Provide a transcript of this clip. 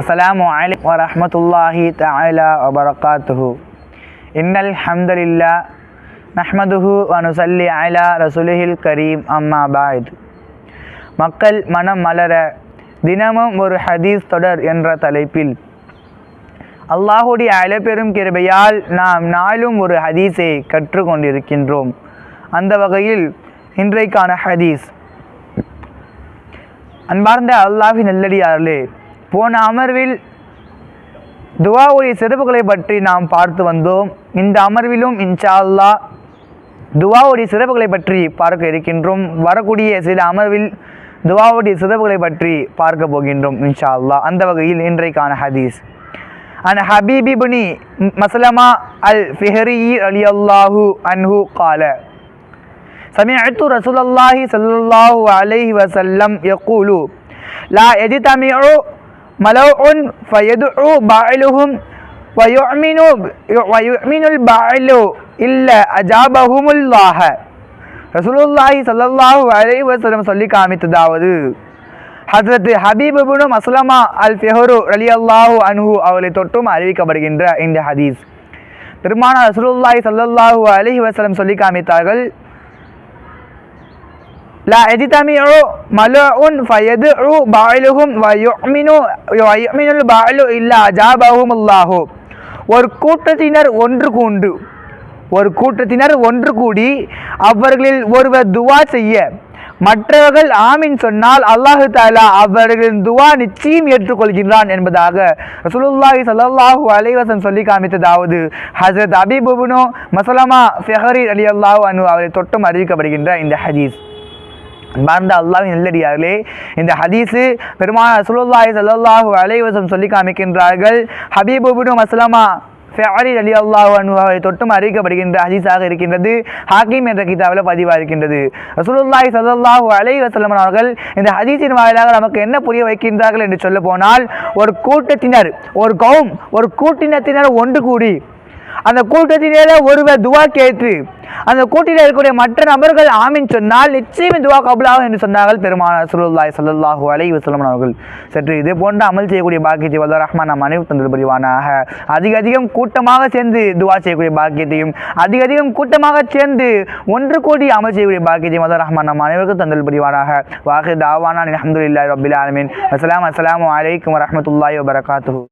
அஸ்லாம் வலைக்கம் வரமத்துல்லாஹி தலா வபரகாத்துஹு. இன்னல் ஹம்தலில்லா நஹ்மதுஹு வனுசல்லி அலா ரசுலுஹில் கரீம். அம்மா பாயித். மக்கள் மனம் மலர தினமும் ஒரு ஹதீஸ் தொடர் என்ற தலைப்பில். அல்லாஹுடைய அலப்பெரும் கிருபையால் நாம் நாளும் ஒரு ஹதீஸை கற்றுக்கொண்டிருக்கின்றோம் அந்த வகையில் இன்றைக்கான ஹதீஸ். அன்பார்ந்த அல்லாஹி நல்லடியார்களே போன அமர்வில் துவாவுடைய சிறப்புகளை பற்றி நாம் பார்த்து வந்தோம் இந்த அமர்விலும் இன்ஷா அல்லாஹ் துவாவுடைய சிறப்புகளை பற்றி பார்க்க இருக்கின்றோம் வரக்கூடிய சில அமர்வில் துவாவுடைய சிறப்புகளை பற்றி பார்க்க போகின்றோம் இன்ஷா அல்லாஹ் அந்த வகையில் இன்றைக்கான ஹதீஸ் عن حبيب بن مسلمة الفهري رضي الله عنه قال سمعت رسول الله صلى الله عليه وسلم يقول لا يجتمع மலோஉன் ஃபயதுஉ பாயிலுஹும் வயுமினு வயுமினுல் பாயிலு இல்லை அஜாபஹுமுல்லாஹ ரசூலுல்லாஹி சல்லாஹூ அலை வசலம் சொல்லி காமித்ததாவது ஹசரத் ஹபீபுனும் அஸ்லமா அல் ஃபெஹரு அலி அல்லாஹூ அன்ஹு அவளை தொட்டும் அறிவிக்கப்படுகின்ற இந்த ஹதீஸ் பெருமான ரசூலுல்லாஹி சல்லாஹூ அலி வசலம் சொல்லி காமித்தார்கள் லா எஜிதமிஉ மலுஉன் ஃபயதுஉ பாயிலுஹும் ويؤمن யுமினு வ யுமினுல் பாயிலு இல்லா ஒரு கூட்டத்தினர் ஒன்று கூண்டு. ஒரு கூட்டத்தினர் ஒன்று கூடி அவர்களில் ஒருவர் துவா செய்ய. மற்றவர்கள் ஆமீன் சொன்னால் அல்லாஹு தாலா அவர்களின் துவா நிச்சயம் ஏற்றுக்கொள்கின்றான் என்பதாக ரசூலுல்லாஹி சல்லாஹூ அலைவசன் சொல்லி காமித்ததாவது ஹசரத் அபிபுபுனோ மசலமா ஃபெஹரி அலி அல்லாஹு அனு அவரை தொட்டும் அறிவிக்கப்படுகின்ற இந்த ஹதீஸ். மறந்த அல்லாவின் நல்லடியார்களே இந்த ஹதீஸு பெருமான ரசூலுல்லாஹி ஸல்லல்லாஹு அலைவசம் சொல்லி காமிக்கின்றார்கள். ஹபீபுபுனு மஸ்லமா ஃபேரி அலி அல்லாஹ் அவரை தொட்டும் அறிவிக்கப்படுகின்ற ஹதீஸாக இருக்கின்றது. ஹாக்கிம் என்ற கிதாவில் பதிவாக இருக்கின்றது. ரசூலுல்லாஹி ஸல்லல்லாஹு அலை வசலமன் அவர்கள் இந்த ஹதீஸின் வாயிலாக நமக்கு என்ன புரிய வைக்கின்றார்கள் என்று சொல்ல போனால் ஒரு கூட்டத்தினர் ஒரு கௌம் ஒரு கூட்டினத்தினர் ஒன்று கூடி அந்த கூட்டத்தினரே ஒருவர் துவா கேட்டு அந்த கூட்டில் இருக்கக்கூடிய மற்ற நபர்கள் ஆமீன் சொன்னால் நிச்சயம் துவா கபுலாகும் என்று சொன்னார்கள் பெருமான சுருல்லாய் சல்லாஹூ அலை வசலம் அவர்கள். சற்று இதே போன்ற அமல் செய்யக்கூடிய பாக்கியத்தை வல்ல ரஹ்மான் நம் அனைவரும் தந்தது புரிவானாக அதிக அதிகம் கூட்டமாக சேர்ந்து துவா செய்யக்கூடிய பாக்கியத்தையும் அதிக அதிகம் கூட்டமாக சேர்ந்து ஒன்று கோடி அமல் செய்யக்கூடிய பாக்கியத்தையும் வல்ல ரஹ்மான் நம் அனைவருக்கும் தந்தல் புரிவானாக வாஹி தாவானா அலமதுல்லாஹி ரபில் ஆலமின். அஸ்லாம் அஸ்லாம் வலைக்கம் வரமத்துல்லாய் வபரகாத்து